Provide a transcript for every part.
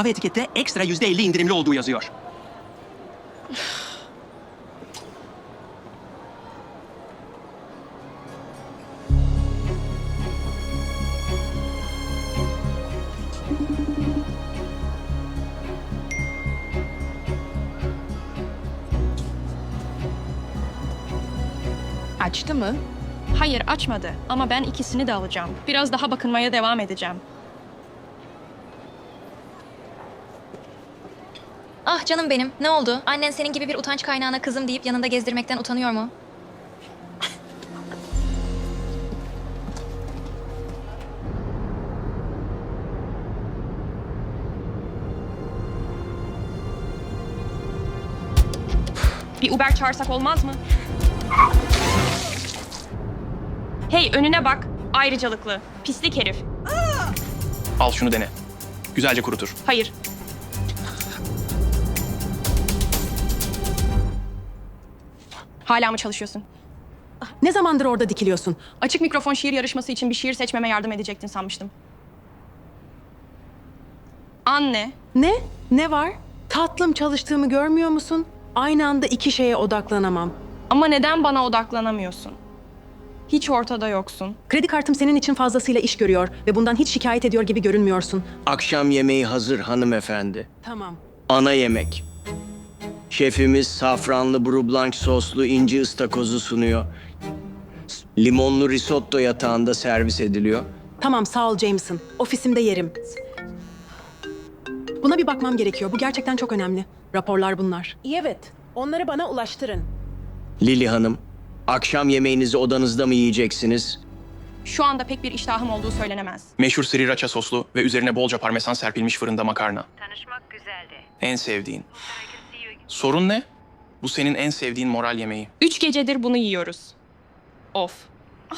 Mavi etikette ekstra yüzde elli indirimli olduğu yazıyor. Açtı mı? Hayır açmadı ama ben ikisini de alacağım. Biraz daha bakınmaya devam edeceğim. Ah canım benim. Ne oldu? Annen senin gibi bir utanç kaynağına kızım deyip yanında gezdirmekten utanıyor mu? Bir Uber çağırsak olmaz mı? Hey önüne bak. Ayrıcalıklı. Pislik herif. Al şunu dene. Güzelce kurutur. Hayır. Hala mı çalışıyorsun? Ne zamandır orada dikiliyorsun? Açık mikrofon şiir yarışması için bir şiir seçmeme yardım edecektin sanmıştım. Anne, Ne? Ne var? Tatlım çalıştığımı görmüyor musun? Aynı anda iki şeye odaklanamam. ama neden bana odaklanamıyorsun? Hiç ortada yoksun. Kredi kartım senin için fazlasıyla iş görüyor ve bundan hiç şikayet ediyor gibi görünmüyorsun. Akşam yemeği hazır hanımefendi. Tamam. Ana yemek. Şefimiz safranlı bru blanc soslu inci ıstakozu sunuyor. Limonlu risotto yatağında servis ediliyor. Tamam sağ ol Jameson. Ofisimde yerim. Buna bir bakmam gerekiyor. Bu gerçekten çok önemli. Raporlar bunlar. Evet. Onları bana ulaştırın. Lili Hanım, akşam yemeğinizi odanızda mı yiyeceksiniz? Şu anda pek bir iştahım olduğu söylenemez. Meşhur sriracha soslu ve üzerine bolca parmesan serpilmiş fırında makarna. Tanışmak güzeldi. En sevdiğin. You Sorun ne? Bu senin en sevdiğin moral yemeği. Üç gecedir bunu yiyoruz. Of. Ah.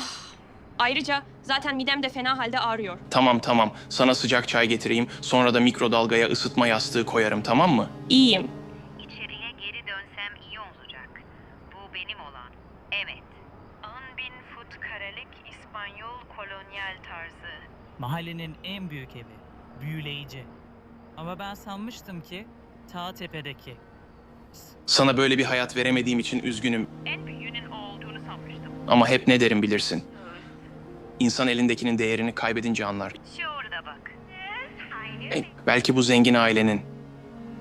Ayrıca zaten midem de fena halde ağrıyor. Tamam tamam. Sana sıcak çay getireyim. Sonra da mikrodalgaya ısıtma yastığı koyarım tamam mı? İyiyim. İçeriye geri dönsem iyi olacak. Bu benim olan. Evet. 10 bin foot karelik İspanyol kolonyal tarzı. Mahallenin en büyük evi. Büyüleyici. Ama ben sanmıştım ki ta tepedeki. Sana böyle bir hayat veremediğim için üzgünüm. En büyüğünün o olduğunu sanmıştım. Ama hep ne derim bilirsin. İnsan elindekinin değerini kaybedince anlar. Şu orada bak. E, belki bu zengin ailenin.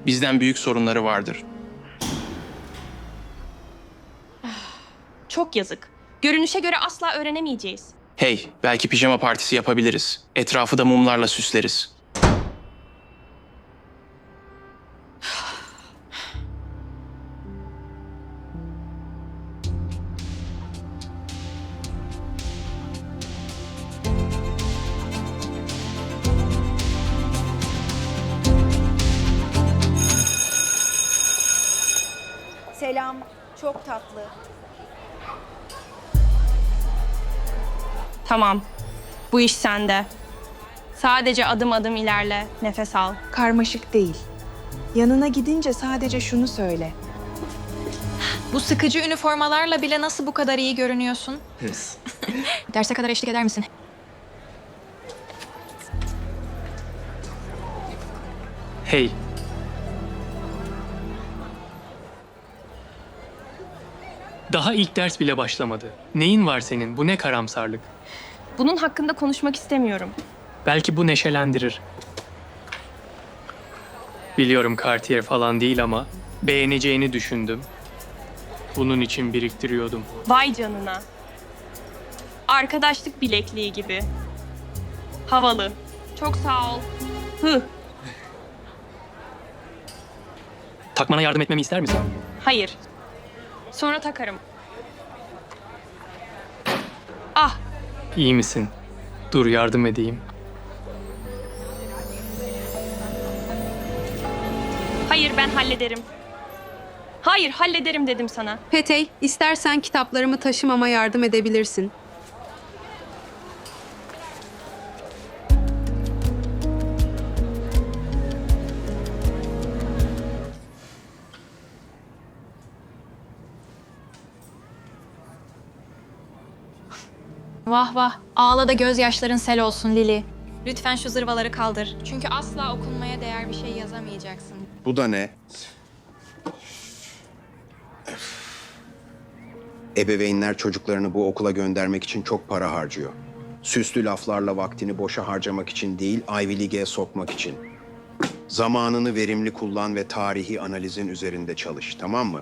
Bizden büyük sorunları vardır. Çok yazık. Görünüşe göre asla öğrenemeyeceğiz. Hey, belki pijama partisi yapabiliriz. Etrafı da mumlarla süsleriz. Tamam. Bu iş sende. Sadece adım adım ilerle, nefes al. Karmaşık değil. Yanına gidince sadece şunu söyle. Bu sıkıcı üniformalarla bile nasıl bu kadar iyi görünüyorsun? Derse kadar eşlik eder misin? Hey. Daha ilk ders bile başlamadı. Neyin var senin? Bu ne karamsarlık? Bunun hakkında konuşmak istemiyorum. Belki bu neşelendirir. Biliyorum Cartier falan değil ama beğeneceğini düşündüm. Bunun için biriktiriyordum. Vay canına. Arkadaşlık bilekliği gibi. Havalı. Çok sağ ol. Hı. Takmana yardım etmemi ister misin? Hayır. Sonra takarım. Ah, İyi misin? Dur yardım edeyim. hayır ben hallederim. Hayır, hallederim dedim sana. Petey, istersen kitaplarımı taşımama yardım edebilirsin. Vah vah. Ağla da gözyaşların sel olsun Lili. Lütfen şu zırvaları kaldır. Çünkü asla okunmaya değer bir şey yazamayacaksın. Bu da ne? Ebeveynler çocuklarını bu okula göndermek için çok para harcıyor. Süslü laflarla vaktini boşa harcamak için değil, Ivy League'e sokmak için. Zamanını verimli kullan ve tarihi analizin üzerinde çalış, tamam mı?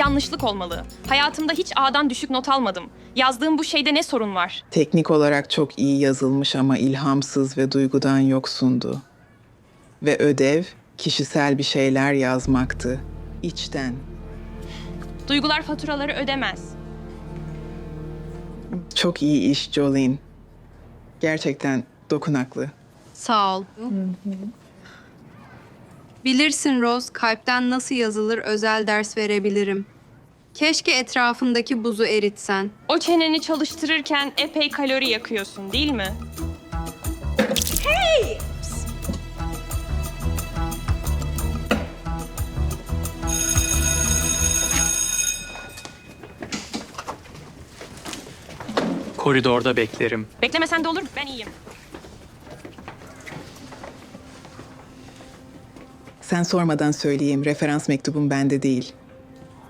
Yanlışlık olmalı. Hayatımda hiç A'dan düşük not almadım. Yazdığım bu şeyde ne sorun var? Teknik olarak çok iyi yazılmış ama ilhamsız ve duygudan yoksundu. Ve ödev kişisel bir şeyler yazmaktı. İçten. Duygular faturaları ödemez. Çok iyi iş Jolene. Gerçekten dokunaklı. Sağ ol. Bilirsin Rose, kalpten nasıl yazılır özel ders verebilirim. Keşke etrafındaki buzu eritsen. O çeneni çalıştırırken epey kalori yakıyorsun değil mi? Koridorda beklerim. Beklemesen de olur, ben iyiyim. Sen sormadan söyleyeyim, referans mektubum bende değil.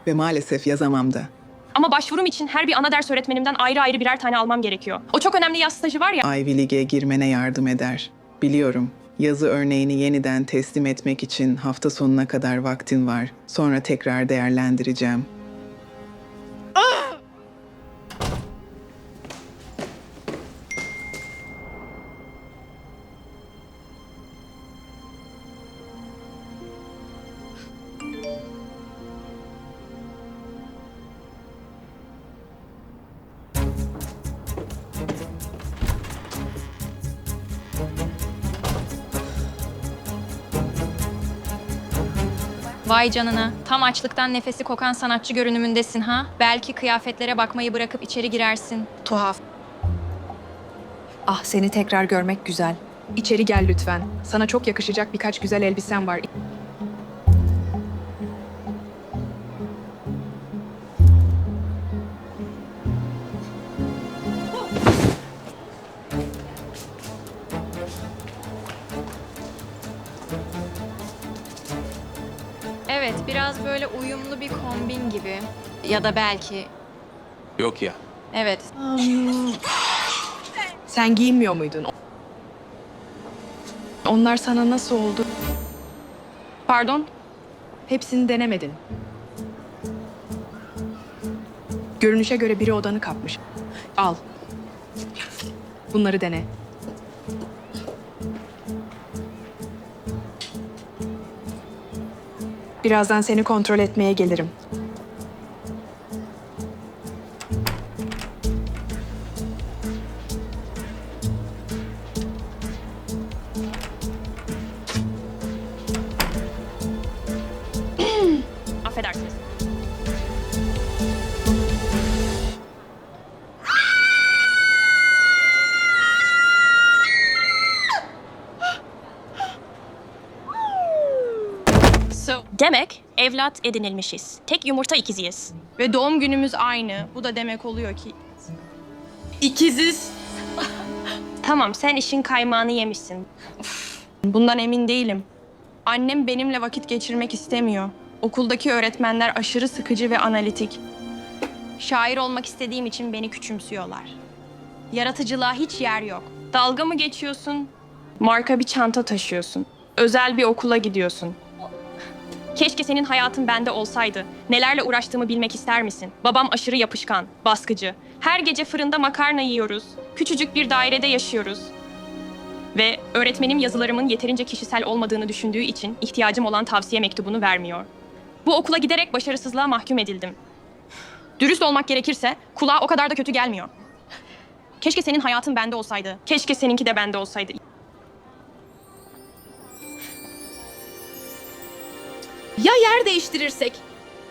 Ve maalesef yazamam da. Ama başvurum için her bir ana ders öğretmenimden ayrı ayrı birer tane almam gerekiyor. O çok önemli yaz stajı var ya. Ivy League'e girmene yardım eder. Biliyorum. Yazı örneğini yeniden teslim etmek için hafta sonuna kadar vaktin var. Sonra tekrar değerlendireceğim. Vay canına. Tam açlıktan nefesi kokan sanatçı görünümündesin ha. Belki kıyafetlere bakmayı bırakıp içeri girersin. Tuhaf. Ah seni tekrar görmek güzel. İçeri gel lütfen. Sana çok yakışacak birkaç güzel elbisem var. Ya da belki. Yok ya. Evet. Sen giyinmiyor muydun? Onlar sana nasıl oldu? Pardon? Hepsini denemedin. Görünüşe göre biri odanı kapmış. Al. Bunları dene. Birazdan seni kontrol etmeye gelirim. Evlat edinilmişiz. Tek yumurta ikiziyiz. Ve doğum günümüz aynı. Bu da demek oluyor ki... İkiziz. tamam, sen işin kaymağını yemişsin. Bundan emin değilim. Annem benimle vakit geçirmek istemiyor. Okuldaki öğretmenler aşırı sıkıcı ve analitik. Şair olmak istediğim için beni küçümsüyorlar. Yaratıcılığa hiç yer yok. Dalga mı geçiyorsun? Marka bir çanta taşıyorsun. Özel bir okula gidiyorsun. Keşke senin hayatın bende olsaydı. Nelerle uğraştığımı bilmek ister misin? Babam aşırı yapışkan, baskıcı. Her gece fırında makarna yiyoruz. Küçücük bir dairede yaşıyoruz. Ve öğretmenim yazılarımın yeterince kişisel olmadığını düşündüğü için ihtiyacım olan tavsiye mektubunu vermiyor. Bu okula giderek başarısızlığa mahkum edildim. Dürüst olmak gerekirse kulağa o kadar da kötü gelmiyor. Keşke senin hayatın bende olsaydı. Keşke seninki de bende olsaydı. Ya yer değiştirirsek?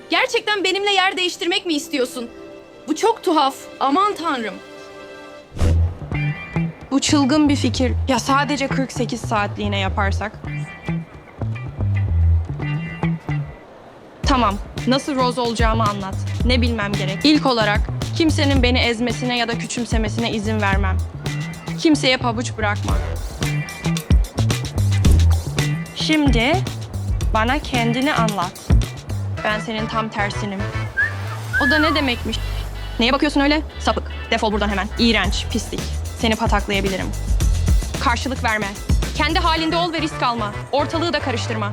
Gerçekten benimle yer değiştirmek mi istiyorsun? Bu çok tuhaf. Aman tanrım. Bu çılgın bir fikir. Ya sadece 48 saatliğine yaparsak. Tamam. Nasıl Rose olacağımı anlat. Ne bilmem gerek. İlk olarak kimsenin beni ezmesine ya da küçümsemesine izin vermem. Kimseye pabuç bırakma. Şimdi bana kendini anlat. Ben senin tam tersinim. O da ne demekmiş? Neye bakıyorsun öyle? Sapık. Defol buradan hemen. İğrenç, pislik. Seni pataklayabilirim. Karşılık verme. Kendi halinde ol ve risk alma. Ortalığı da karıştırma.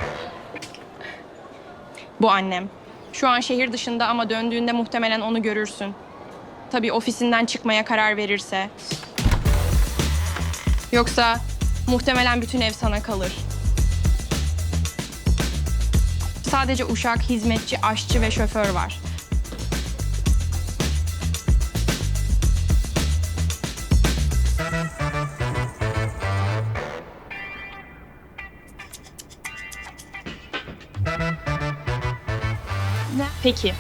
Bu annem. Şu an şehir dışında ama döndüğünde muhtemelen onu görürsün. Tabii ofisinden çıkmaya karar verirse. Yoksa muhtemelen bütün ev sana kalır. Sadece uşak, hizmetçi, aşçı ve şoför var. Peki.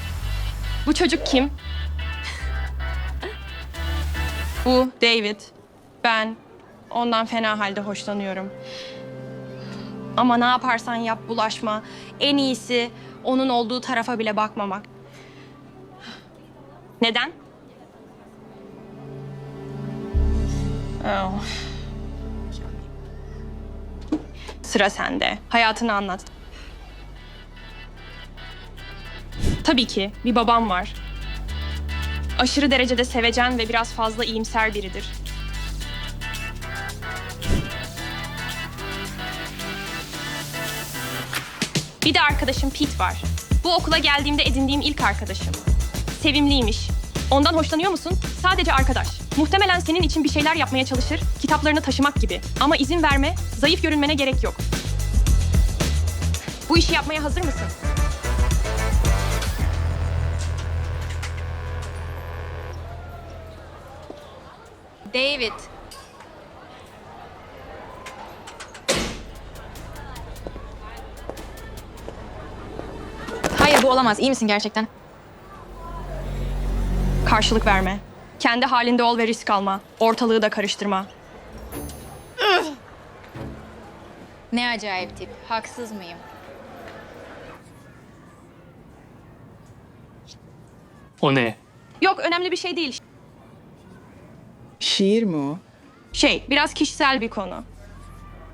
Bu çocuk kim? Bu David. Ben ondan fena halde hoşlanıyorum. Ama ne yaparsan yap bulaşma. En iyisi onun olduğu tarafa bile bakmamak. Neden? Oh. Sıra sende. Hayatını anlat. Tabii ki bir babam var. Aşırı derecede sevecen ve biraz fazla iyimser biridir. Bir de arkadaşım Pete var. Bu okula geldiğimde edindiğim ilk arkadaşım. Sevimliymiş. Ondan hoşlanıyor musun? Sadece arkadaş. Muhtemelen senin için bir şeyler yapmaya çalışır, kitaplarını taşımak gibi. Ama izin verme, zayıf görünmene gerek yok. Bu işi yapmaya hazır mısın? David. Hayır bu olamaz. İyi misin gerçekten? Karşılık verme. Kendi halinde ol ve risk alma. Ortalığı da karıştırma. Ne acayip tip. Haksız mıyım? O ne? Yok önemli bir şey değil. Şiir mi o? Şey, biraz kişisel bir konu.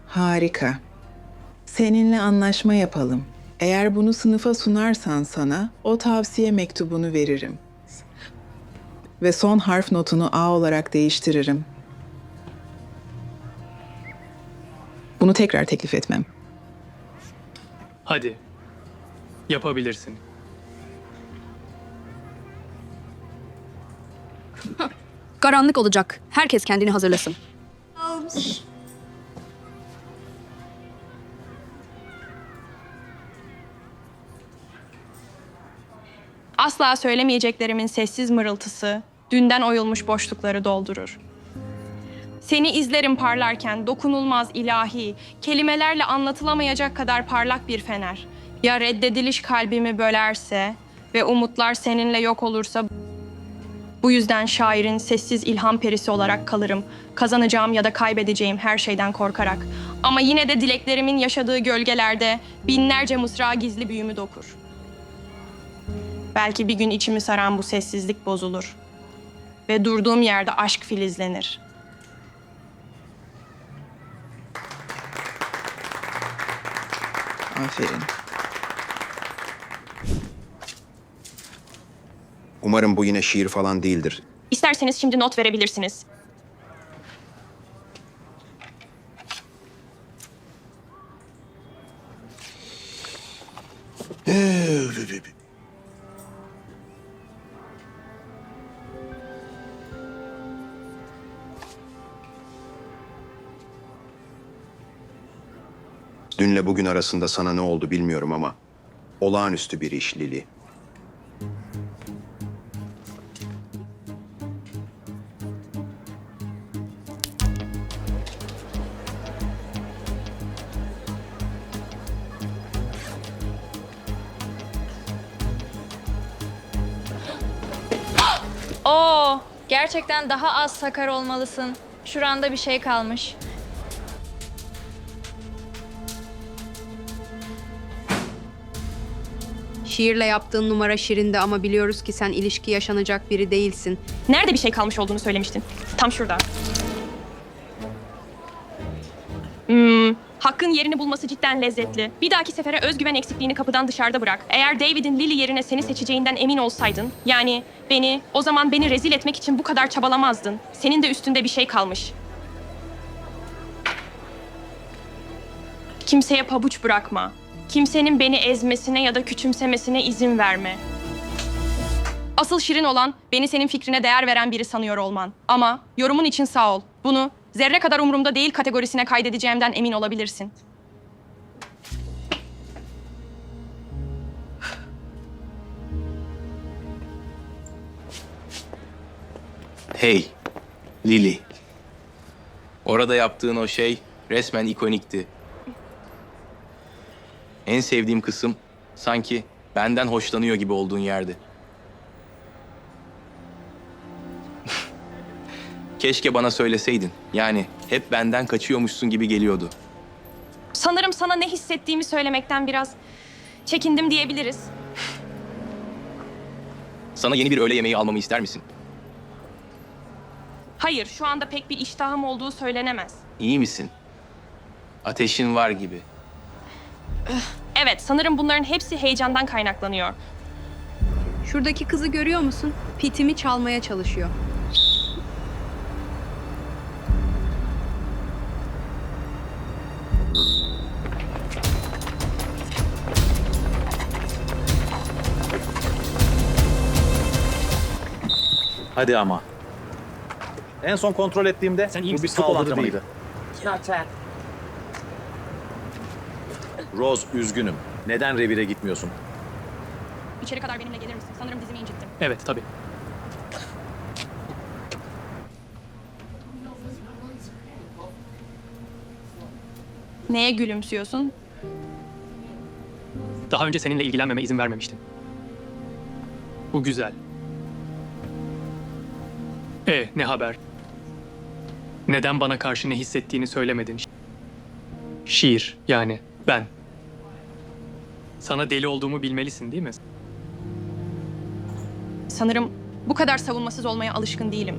Harika. Seninle anlaşma yapalım. Eğer bunu sınıfa sunarsan sana o tavsiye mektubunu veririm. Ve son harf notunu A olarak değiştiririm. Bunu tekrar teklif etmem. Hadi. Yapabilirsin. Karanlık olacak. Herkes kendini hazırlasın. Asla söylemeyeceklerimin sessiz mırıltısı, dünden oyulmuş boşlukları doldurur. Seni izlerim parlarken dokunulmaz ilahi, kelimelerle anlatılamayacak kadar parlak bir fener. Ya reddediliş kalbimi bölerse ve umutlar seninle yok olursa bu yüzden şairin sessiz ilham perisi olarak kalırım. Kazanacağım ya da kaybedeceğim her şeyden korkarak. Ama yine de dileklerimin yaşadığı gölgelerde binlerce mısra gizli büyümü dokur. Belki bir gün içimi saran bu sessizlik bozulur. Ve durduğum yerde aşk filizlenir. Aferin. Umarım bu yine şiir falan değildir. İsterseniz şimdi not verebilirsiniz. Dünle bugün arasında sana ne oldu bilmiyorum ama olağanüstü bir iş Lili. Oo, gerçekten daha az sakar olmalısın. Şuranda bir şey kalmış. Şiirle yaptığın numara şirindi ama biliyoruz ki sen ilişki yaşanacak biri değilsin. Nerede bir şey kalmış olduğunu söylemiştin? Tam şurada. Hmm, Hakkın yerini bulması cidden lezzetli. Bir dahaki sefere özgüven eksikliğini kapıdan dışarıda bırak. Eğer David'in Lily yerine seni seçeceğinden emin olsaydın, yani beni, o zaman beni rezil etmek için bu kadar çabalamazdın. Senin de üstünde bir şey kalmış. Kimseye pabuç bırakma. Kimsenin beni ezmesine ya da küçümsemesine izin verme. Asıl şirin olan beni senin fikrine değer veren biri sanıyor olman. Ama yorumun için sağ ol. Bunu zerre kadar umurumda değil kategorisine kaydedeceğimden emin olabilirsin. Hey, Lily. Orada yaptığın o şey resmen ikonikti. En sevdiğim kısım sanki benden hoşlanıyor gibi olduğun yerdi. Keşke bana söyleseydin. Yani hep benden kaçıyormuşsun gibi geliyordu. Sanırım sana ne hissettiğimi söylemekten biraz çekindim diyebiliriz. Sana yeni bir öğle yemeği almamı ister misin? Hayır, şu anda pek bir iştahım olduğu söylenemez. İyi misin? Ateşin var gibi. Evet, sanırım bunların hepsi heyecandan kaynaklanıyor. Şuradaki kızı görüyor musun? Pitimi çalmaya çalışıyor. Hadi ama. En son kontrol ettiğimde bu bir saldırı değildi. Rose üzgünüm. Neden revire gitmiyorsun? İçeri kadar benimle gelir misin? Sanırım dizimi incittim. Evet tabii. Neye gülümsüyorsun? Daha önce seninle ilgilenmeme izin vermemiştin. Bu güzel. E ne haber? Neden bana karşı ne hissettiğini söylemedin? Şiir yani ben. Sana deli olduğumu bilmelisin değil mi? Sanırım bu kadar savunmasız olmaya alışkın değilim.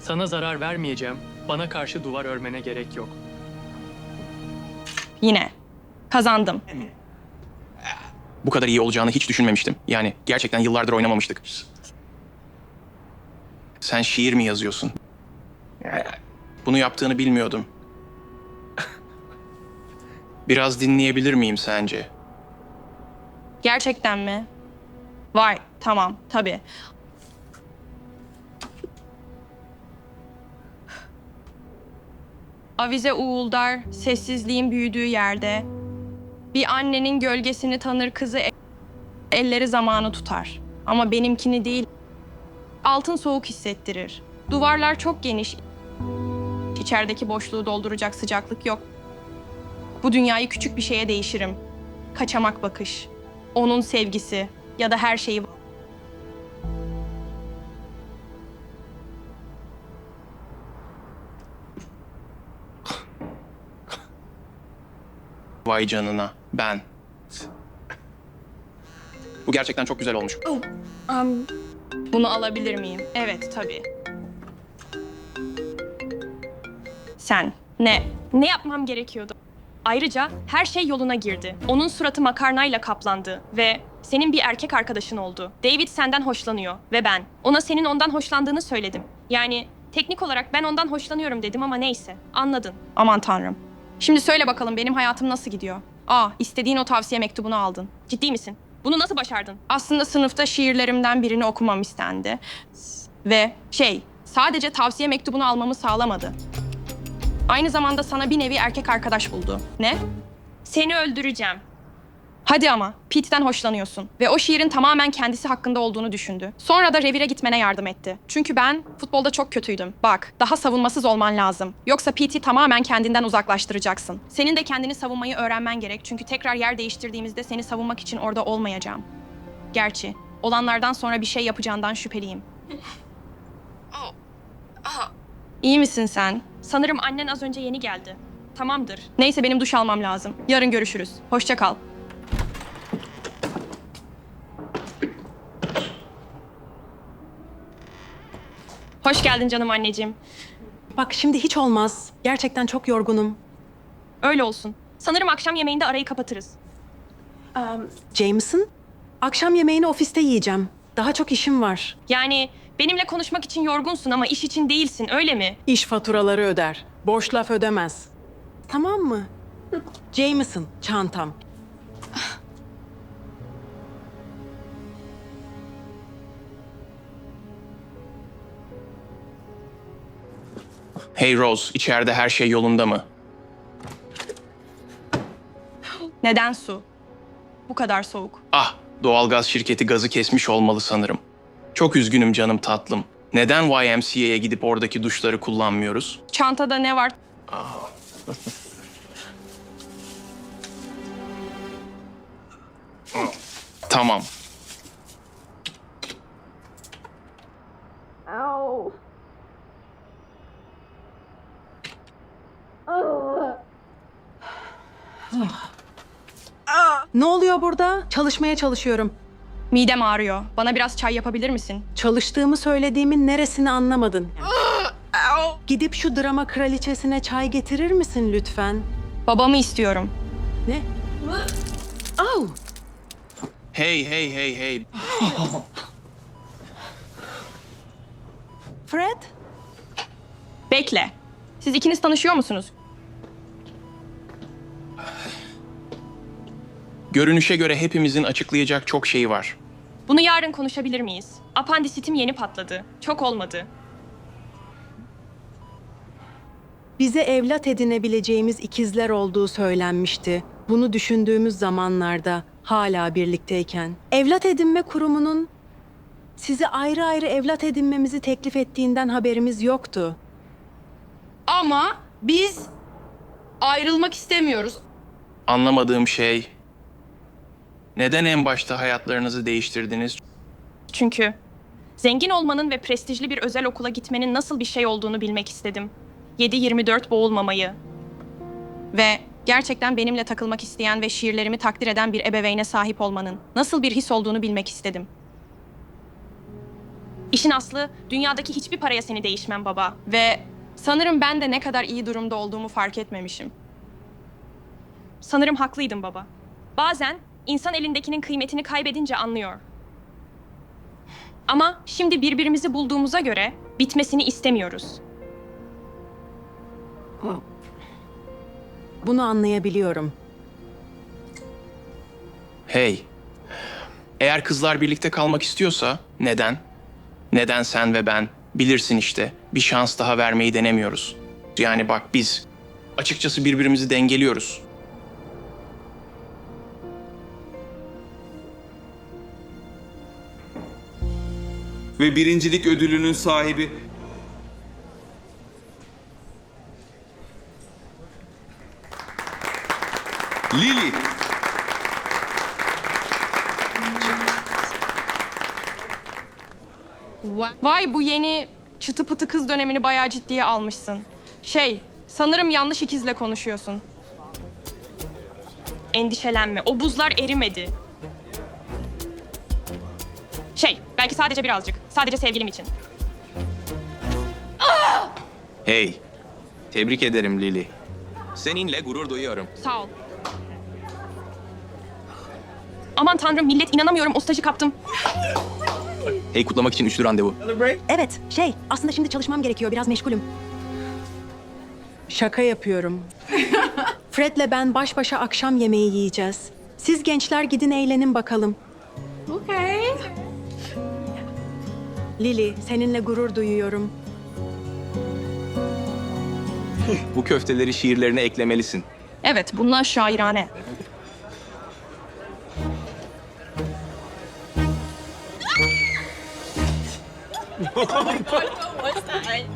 Sana zarar vermeyeceğim. Bana karşı duvar örmene gerek yok. Yine. Kazandım. Bu kadar iyi olacağını hiç düşünmemiştim. Yani gerçekten yıllardır oynamamıştık. Sen şiir mi yazıyorsun? Bunu yaptığını bilmiyordum. Biraz dinleyebilir miyim sence? Gerçekten mi? Vay, tamam, tabii. Avize uğuldar, sessizliğin büyüdüğü yerde. Bir annenin gölgesini tanır kızı, e- elleri zamanı tutar. Ama benimkini değil, altın soğuk hissettirir. Duvarlar çok geniş, içerideki boşluğu dolduracak sıcaklık yok. Bu dünyayı küçük bir şeye değişirim. Kaçamak bakış, onun sevgisi ya da her şeyi Vay canına, ben. Bu gerçekten çok güzel olmuş. Bunu alabilir miyim? Evet, tabii. Sen ne? Ne yapmam gerekiyordu? Ayrıca her şey yoluna girdi. Onun suratı makarnayla kaplandı ve senin bir erkek arkadaşın oldu. David senden hoşlanıyor ve ben. Ona senin ondan hoşlandığını söyledim. Yani teknik olarak ben ondan hoşlanıyorum dedim ama neyse. Anladın. Aman tanrım. Şimdi söyle bakalım benim hayatım nasıl gidiyor? Aa, istediğin o tavsiye mektubunu aldın. Ciddi misin? Bunu nasıl başardın? Aslında sınıfta şiirlerimden birini okumam istendi. Ve şey, sadece tavsiye mektubunu almamı sağlamadı. Aynı zamanda sana bir nevi erkek arkadaş buldu. Ne? Seni öldüreceğim. Hadi ama, Pete'den hoşlanıyorsun ve o şiirin tamamen kendisi hakkında olduğunu düşündü. Sonra da revire gitmene yardım etti. Çünkü ben futbolda çok kötüydüm. Bak, daha savunmasız olman lazım. Yoksa Pete'i tamamen kendinden uzaklaştıracaksın. Senin de kendini savunmayı öğrenmen gerek çünkü tekrar yer değiştirdiğimizde seni savunmak için orada olmayacağım. Gerçi, olanlardan sonra bir şey yapacağından şüpheliyim. İyi misin sen? Sanırım annen az önce yeni geldi. Tamamdır. Neyse benim duş almam lazım. Yarın görüşürüz. Hoşça kal. Hoş geldin canım anneciğim. Bak şimdi hiç olmaz. Gerçekten çok yorgunum. Öyle olsun. Sanırım akşam yemeğinde arayı kapatırız. Jameson, akşam yemeğini ofiste yiyeceğim. Daha çok işim var. Yani benimle konuşmak için yorgunsun ama iş için değilsin öyle mi? İş faturaları öder. Boş laf ödemez. Tamam mı? Jameson, çantam. Hey Rose, içeride her şey yolunda mı? Neden su? Bu kadar soğuk. Ah, doğalgaz şirketi gazı kesmiş olmalı sanırım. Çok üzgünüm canım tatlım. Neden YMCA'ya gidip oradaki duşları kullanmıyoruz? Çantada ne var? Tamam. Ne oluyor burada? Çalışmaya çalışıyorum. Midem ağrıyor. Bana biraz çay yapabilir misin? Çalıştığımı söylediğimin neresini anlamadın? Gidip şu drama kraliçesine çay getirir misin lütfen? Babamı istiyorum. Ne? Au! Hey hey hey hey. Fred? Bekle. Siz ikiniz tanışıyor musunuz? Görünüşe göre hepimizin açıklayacak çok şeyi var. Bunu yarın konuşabilir miyiz? Apandisitim yeni patladı. Çok olmadı. Bize evlat edinebileceğimiz ikizler olduğu söylenmişti. Bunu düşündüğümüz zamanlarda hala birlikteyken. Evlat edinme kurumunun sizi ayrı ayrı evlat edinmemizi teklif ettiğinden haberimiz yoktu. Ama biz ayrılmak istemiyoruz. Anlamadığım şey... Neden en başta hayatlarınızı değiştirdiniz? Çünkü zengin olmanın ve prestijli bir özel okula gitmenin nasıl bir şey olduğunu bilmek istedim. 7-24 boğulmamayı. Ve gerçekten benimle takılmak isteyen ve şiirlerimi takdir eden bir ebeveyne sahip olmanın nasıl bir his olduğunu bilmek istedim. İşin aslı dünyadaki hiçbir paraya seni değişmem baba. Ve sanırım ben de ne kadar iyi durumda olduğumu fark etmemişim. Sanırım haklıydım baba. Bazen insan elindekinin kıymetini kaybedince anlıyor. Ama şimdi birbirimizi bulduğumuza göre bitmesini istemiyoruz. Bunu anlayabiliyorum. Hey. Eğer kızlar birlikte kalmak istiyorsa neden? Neden sen ve ben? Bilirsin işte. Bir şans daha vermeyi denemiyoruz. Yani bak biz açıkçası birbirimizi dengeliyoruz. Ve birincilik ödülünün sahibi Lily. Vay bu yeni çıtı pıtı kız dönemini bayağı ciddiye almışsın. Şey, sanırım yanlış ikizle konuşuyorsun. Endişelenme, o buzlar erimedi. Şey, belki sadece birazcık. Sadece sevgilim için. Hey, tebrik ederim Lily. Seninle gurur duyuyorum. Sağ ol. Aman tanrım millet inanamıyorum o stajı kaptım. Hey, kutlamak için üçlü randevu. Evet, şey, aslında şimdi çalışmam gerekiyor. Biraz meşgulüm. Şaka yapıyorum. Fred'le ben baş başa akşam yemeği yiyeceğiz. Siz gençler gidin eğlenin bakalım. Okay. Lily, seninle gurur duyuyorum. Bu köfteleri şiirlerine eklemelisin. Evet, bunlar şairane.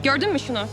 Gördün mü şunu?